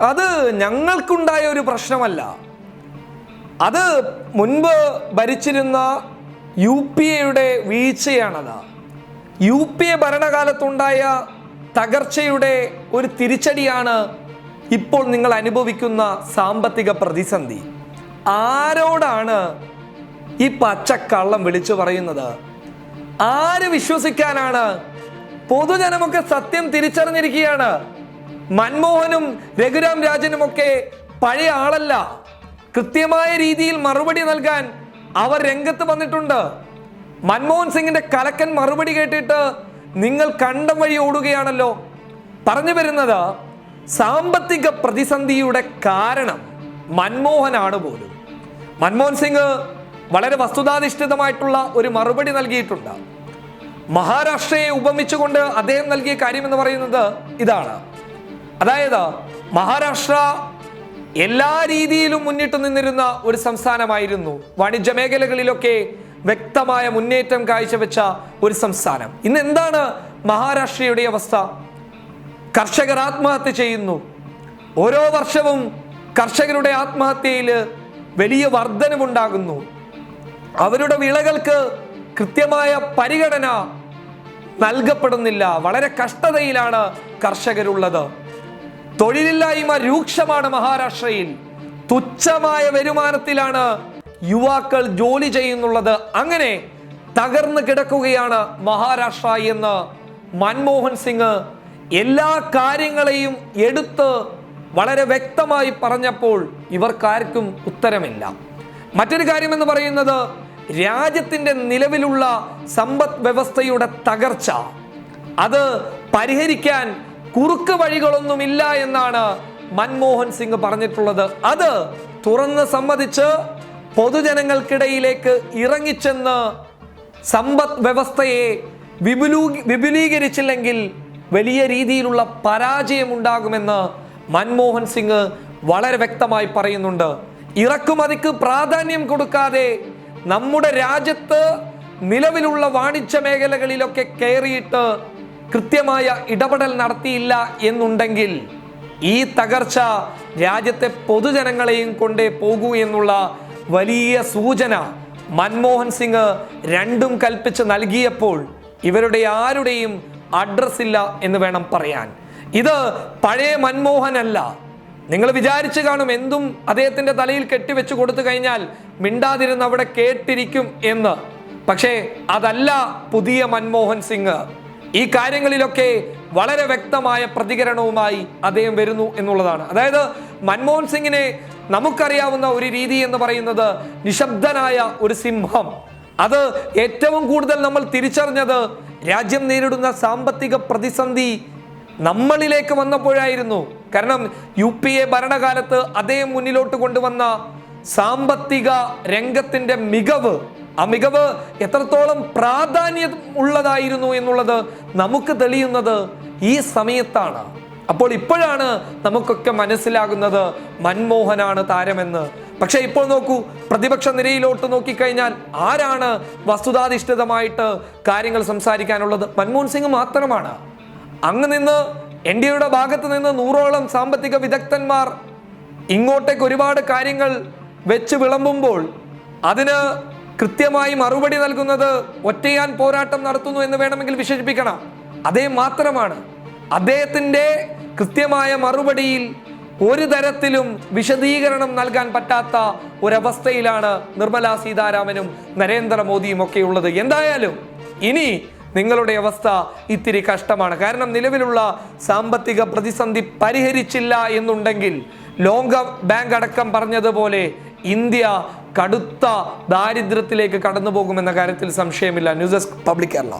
അത് ഞങ്ങൾക്കുണ്ടായ ഒരു പ്രശ്നമല്ല. അത് മുൻപ് ഭരിച്ചിരുന്ന യു പി എയുടെ വീഴ്ചയാണത്. യു പി എ ഭരണകാലത്തുണ്ടായ തകർച്ചയുടെ ഒരു തിരിച്ചടിയാണ് ഇപ്പോൾ നിങ്ങൾ അനുഭവിക്കുന്ന സാമ്പത്തിക പ്രതിസന്ധി. ആരോടാണ് ഈ പച്ചക്കള്ളം വിളിച്ചു പറയുന്നത്? ആര് വിശ്വസിക്കാനാണ്? പൊതുജനമൊക്കെ സത്യം തിരിച്ചറിഞ്ഞിരിക്കുകയാണ്. മൻമോഹനും രഘുരാം രാജനുമൊക്കെ പഴയ ആളല്ല. കൃത്യമായ രീതിയിൽ മറുപടി നൽകാൻ അവർ രംഗത്ത് വന്നിട്ടുണ്ട്. മൻമോഹൻ സിംഗിന്റെ കലക്കൻ മറുപടി കേട്ടിട്ട് നിങ്ങൾ കണ്ടം വഴി ഓടുകയാണല്ലോ. പറഞ്ഞു വരുന്നത് സാമ്പത്തിക പ്രതിസന്ധിയുടെ കാരണം മൻമോഹനാണ് പോലും. മൻമോഹൻ സിംഗ് വളരെ വസ്തുതാധിഷ്ഠിതമായിട്ടുള്ള ഒരു മറുപടി നൽകിയിട്ടുണ്ട്. മഹാരാഷ്ട്രയെ ഉപമിച്ചുകൊണ്ട് അദ്ദേഹം നൽകിയ കാര്യം എന്ന് പറയുന്നത് ഇതാണ്. അതായത് മഹാരാഷ്ട്ര എല്ലാ രീതിയിലും മുന്നിട്ട് നിന്നിരുന്ന ഒരു സംസ്ഥാനമായിരുന്നു. വാണിജ്യ മേഖലകളിലൊക്കെ വ്യക്തമായ മുന്നേറ്റം കാഴ്ചവെച്ച ഒരു സംസ്ഥാനം. ഇന്ന് എന്താണ് മഹാരാഷ്ട്രയുടെ അവസ്ഥ? കർഷകർ ആത്മഹത്യ ചെയ്യുന്നു. ഓരോ വർഷവും കർഷകരുടെ ആത്മഹത്യയിൽ വലിയ വർധനവുണ്ടാകുന്നു. അവരുടെ വിളകൾക്ക് കൃത്യമായ പരിഗണന നൽകപ്പെടുന്നില്ല. വളരെ കഷ്ടതയിലാണ് കർഷകരുള്ളത്. തൊഴിലില്ലായ്മ രൂക്ഷമാണ് മഹാരാഷ്ട്രയിൽ. തുച്ഛമായ വരുമാനത്തിലാണ് യുവാക്കൾ ജോലി ചെയ്യുന്നുള്ളത്. അങ്ങനെ തകർന്നു കിടക്കുകയാണ് മഹാരാഷ്ട്ര എന്ന് മൻമോഹൻ സിംഗ് എല്ലാ കാര്യങ്ങളെയും എടുത്ത് വളരെ വ്യക്തമായി പറഞ്ഞപ്പോൾ ഇവർക്കാർക്കും ഉത്തരമില്ല. മറ്റൊരു കാര്യമെന്ന് പറയുന്നത് രാജ്യത്തിന്റെ നിലവിലുള്ള സമ്പദ് വ്യവസ്ഥയുടെ തകർച്ച. അത് പരിഹരിക്കാൻ കുറുക്ക് വഴികളൊന്നുമില്ല എന്നാണ് മൻമോഹൻ സിംഗ് പറഞ്ഞിട്ടുള്ളത്. അത് തുറന്ന് സമ്മതിച്ച് പൊതുജനങ്ങൾക്കിടയിലേക്ക് ഇറങ്ങിച്ചെന്ന് സമ്പദ് വ്യവസ്ഥയെ വിപുലൂ വിപുലീകരിച്ചില്ലെങ്കിൽ വലിയ രീതിയിലുള്ള പരാജയമുണ്ടാകുമെന്ന് മൻമോഹൻ സിംഗ് വളരെ വ്യക്തമായി പറയുന്നുണ്ട്. ഇറക്കുമതിക്ക് പ്രാധാന്യം കൊടുക്കാതെ നമ്മുടെ രാജ്യത്ത് നിലവിലുള്ള വാണിജ്യ മേഖലകളിലൊക്കെ കയറിയിട്ട് കൃത്യമായ ഇടപെടൽ നടത്തിയില്ല എന്നുണ്ടെങ്കിൽ ഈ തകർച്ച രാജ്യത്തെ പൊതുജനങ്ങളെയും കൊണ്ടേ പോകൂ എന്നുള്ള വലിയ സൂചന മൻമോഹൻ സിംഗ് രണ്ടും കൽപ്പിച്ച് നൽകിയപ്പോൾ ഇവരുടെ ആരുടെയും അഡ്രസ് ഇല്ല എന്ന് വേണം പറയാൻ. ഇത് പഴയ മൻമോഹൻ അല്ല. നിങ്ങൾ വിചാരിച്ചു കാണും എന്തും അദ്ദേഹത്തിന്റെ തലയിൽ കെട്ടിവെച്ച് കൊടുത്തു കഴിഞ്ഞാൽ മിണ്ടാതിരുന്ന് അവിടെ കേട്ടിരിക്കും എന്ന്. പക്ഷേ അതല്ല പുതിയ മൻമോഹൻ സിംഗ്. ഈ കാര്യങ്ങളിലൊക്കെ വളരെ വ്യക്തമായ പ്രതികരണവുമായി അദ്ദേഹം വരുന്നു എന്നുള്ളതാണ്. അതായത് മൻമോഹൻ സിംഗിനെ നമുക്കറിയാവുന്ന ഒരു രീതി എന്ന് പറയുന്നത് നിശബ്ദനായ ഒരു സിംഹം. അത് ഏറ്റവും കൂടുതൽ നമ്മൾ തിരിച്ചറിഞ്ഞത് രാജ്യം നേരിടുന്ന സാമ്പത്തിക പ്രതിസന്ധി നമ്മളിലേക്ക് വന്നപ്പോഴായിരുന്നു. കാരണം യു പി എ ഭരണകാലത്ത് അദ്ദേഹം മുന്നിലോട്ട് കൊണ്ടുവന്ന സാമ്പത്തിക രംഗത്തിന്റെ മികവ് ആ മികവ് എത്രത്തോളം പ്രാധാന്യം ഉള്ളതായിരുന്നു എന്നുള്ളത് നമുക്ക് തെളിയുന്നത് ഈ സമയത്താണ്. അപ്പോൾ ഇപ്പോഴാണ് നമുക്കൊക്കെ മനസ്സിലാകുന്നത് മൻമോഹനാണ് താരമെന്ന്. പക്ഷേ ഇപ്പോൾ നോക്കൂ പ്രതിപക്ഷ നിരയിലോട്ട് നോക്കിക്കഴിഞ്ഞാൽ ആരാണ് വസ്തുതാധിഷ്ഠിതമായിട്ട് കാര്യങ്ങൾ സംസാരിക്കാനുള്ളത്? മൻമോഹൻ സിംഗ് മാത്രമാണ്. അങ്ങ് നിന്ന് എൻ ഡി എയുടെ ഭാഗത്ത് നിന്ന് നൂറോളം സാമ്പത്തിക വിദഗ്ധന്മാർ ഇങ്ങോട്ടേക്ക് ഒരുപാട് കാര്യങ്ങൾ വെച്ച് വിളമ്പുമ്പോൾ അതിന് കൃത്യമായി മറുപടി നൽകുന്നത് ഒറ്റയാൻ പോരാട്ടം നടത്തുന്നു എന്ന് വേണമെങ്കിൽ വിശേഷിപ്പിക്കണം. അതേ മാത്രമാണ് അദ്ദേഹത്തിന്റെ കൃത്യമായ മറുപടിയിൽ ഒരു തരത്തിലും വിശദീകരണം നൽകാൻ പറ്റാത്ത ഒരവസ്ഥയിലാണ് നിർമ്മല സീതാരാമനും നരേന്ദ്രമോദിയും ഒക്കെ ഉള്ളത്. എന്തായാലും ഇനി നിങ്ങളുടെ അവസ്ഥ ഇത്തിരി കഷ്ടമാണ്. കാരണം നിലവിലുള്ള സാമ്പത്തിക പ്രതിസന്ധി പരിഹരിച്ചില്ല എന്നുണ്ടെങ്കിൽ ലോക ബാങ്ക് അടക്കം പറഞ്ഞതുപോലെ ഇന്ത്യ കടുത്ത ദാരിദ്ര്യത്തിലേക്ക് കടന്നു പോകുമെന്ന കാര്യത്തിൽ സംശയമില്ല. News desk public Kerala.